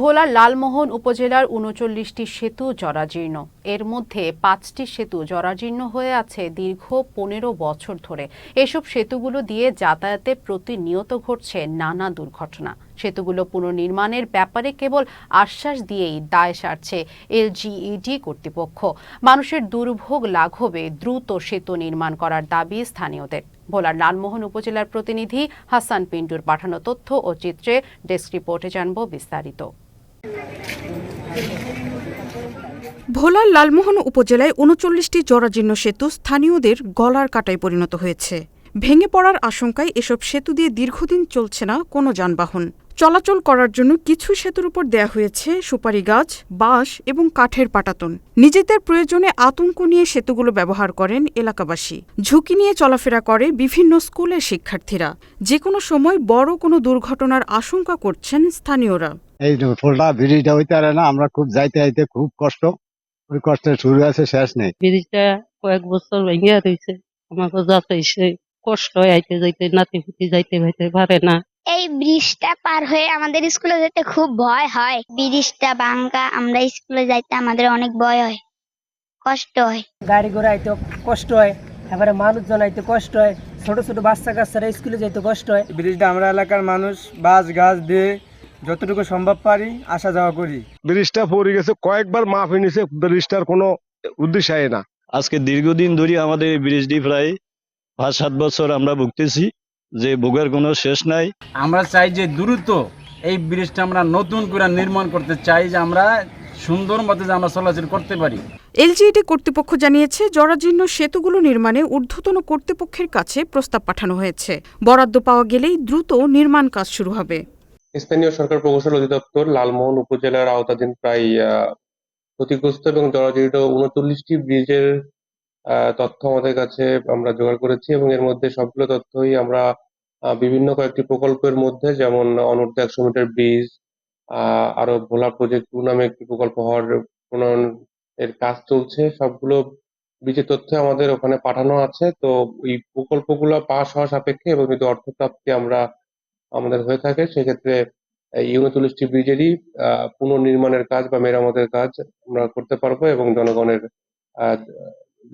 ভোলার লালমোহন উপজেলার উনচল্লিশটি সেতু জরাজীর্ণ। এর মধ্যে পাঁচটি সেতু জরাজীর্ণ হয়ে আছে দীর্ঘ পনেরো বছর ধরে। এসব সেতুগুলো দিয়ে যাতায়াতে প্রতিনিয়ত ঘটছে নানা দুর্ঘটনা। সেতুগুলো পুনর্নির্মাণের ব্যাপারে কেবল আশ্বাস দিয়েই দায় সারছে এলজিইডি কর্তৃপক্ষ। মানুষের দুর্ভোগ লাঘবে দ্রুত সেতু নির্মাণ করার দাবি স্থানীয়দের। ভোলার লালমোহন উপজেলার প্রতিনিধি হাসান পিন্টুর পাঠানো তথ্য ও চিত্রে ডেস্ক রিপোর্টে জানব বিস্তারিত। ভোলার লালমোহন উপজেলায় উনচল্লিশটি জরাজীর্ণ সেতু স্থানীয়দের গলার কাটায় পরিণত হয়েছে। ভেঙে পড়ার আশঙ্কায় এসব সেতু দিয়ে দীর্ঘদিন চলছে না কোনো যানবাহন। চলাচল করার জন্য কিছু সেতুর উপর দেয়া হয়েছে সুপারি গাছ, বাঁশ এবং কাঠের পাটাতন। নিজেদের প্রয়োজনে আতঙ্ক নিয়ে সেতুগুলো ব্যবহার করেন এলাকাবাসী। ঝুঁকি নিয়ে চলাফেরা করে বিভিন্ন স্কুলের শিক্ষার্থীরা। যে কোনো সময় বড় কোনো দুর্ঘটনার আশঙ্কা করছেন স্থানীয়রা। এই যে ফুলটা ব্রিজটা হইতে পারে না আমরা খুব যাইতে যাইতে খুব কষ্ট। ওই কষ্টের শুরু আছে শেষ নেই। ব্রিজটা কয়েক বছর ভেঙে রয়েছে আমাকে যাতে কষ্ট হয় আইতে যাইতে নাতি ফুটি যাইতে ভাইতে পারে না। এই ব্রিজটা পার হয়ে আমাদের স্কুলে যেতে খুব ভয় হয়। ব্রিজটা ভাঙ্গা আমরা স্কুলে যাইতে আমাদের অনেক ভয় হয়। কষ্ট হয়। গাড়ি ঘোড়া আইতে কষ্ট হয় এবারে মানুষজন আইতে কষ্ট হয় ছোট ছোট বাচ্চা কাচ্চারা স্কুলে যাইতে কষ্ট হয়। ব্রিজটা আমরা এলাকার মানুষ বাস গাছ দিয়ে যতটুকু সম্ভব পারি আসা যাওয়া করি। ব্রিজটা পড়ে গেছে কয়েকবার মাফ হয়ে নিছে ব্রিজটার কোনো উদ্দেশ্য হয় না। আজকে দীর্ঘদিন ধরে আমাদের এই ব্রিজটি প্রায় পাঁচ সাত বছর আমরা ভুগতেছি যে ভোগের কোনো শেষ নাই। আমরা চাই যে দ্রুত এই ব্রিজটা আমরা নতুন করে নির্মাণ করতে চাই যে আমরা সুন্দর মতো যে আমরা চলাচল করতে পারি। এলজিইডি কর্তৃপক্ষ জানিয়েছে জরাজীর্ণ সেতুগুলো নির্মাণে ঊর্ধ্বতন কর্তৃপক্ষের কাছে প্রস্তাব পাঠানো হয়েছে। বরাদ্দ পাওয়া গেলেই দ্রুত নির্মাণ কাজ শুরু হবে। স্থানীয় সরকার প্রকৌশল অধিদপ্তর লালমোহন উপজেলার আওতাধীন প্রায় ক্ষতিগ্রস্ত এবং জরাজীর্ণ উনচল্লিশটি ব্রিজের তথ্য আমাদের কাছে আমরা জোগাড় করেছি এবং এর মধ্যে সবগুলো তথ্যই আমরা বিভিন্ন কয়েকটি প্রকল্পের মধ্যে যেমন অনূর্ধ্ব একশো মিটার ব্রিজ আরও ভোলা প্রজেক্ট টু নামে একটি প্রকল্প হওয়ার প্রণয়ন এর কাজ চলছে। সবগুলো ব্রিজের তথ্য আমাদের ওখানে পাঠানো আছে। তো এই প্রকল্পগুলো পাস হওয়া সাপেক্ষে এবং যদি অর্থ প্রাপ্তি আমরা আমাদের হয়ে থাকে, সেক্ষেত্রে এই উনচল্লিশটি ব্রিজেরই পুনর্নির্মাণের কাজ বা মেরামতের কাজ আমরা করতে পারব এবং জনগণের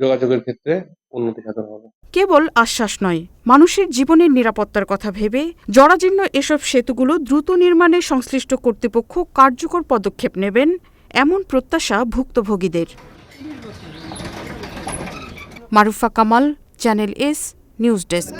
যোগাযোগের ক্ষেত্রে উন্নতি সাধন হবে। কেবল আশ্বাস নয়, মানুষের জীবনের নিরাপত্তার কথা ভেবে জরাজীর্ণ এসব সেতুগুলো দ্রুত নির্মাণে সংশ্লিষ্ট কর্তৃপক্ষ কার্যকর পদক্ষেপ নেবেন, এমন প্রত্যাশা ভুক্তভোগীদের। Marufa Kamal, channel S news desk.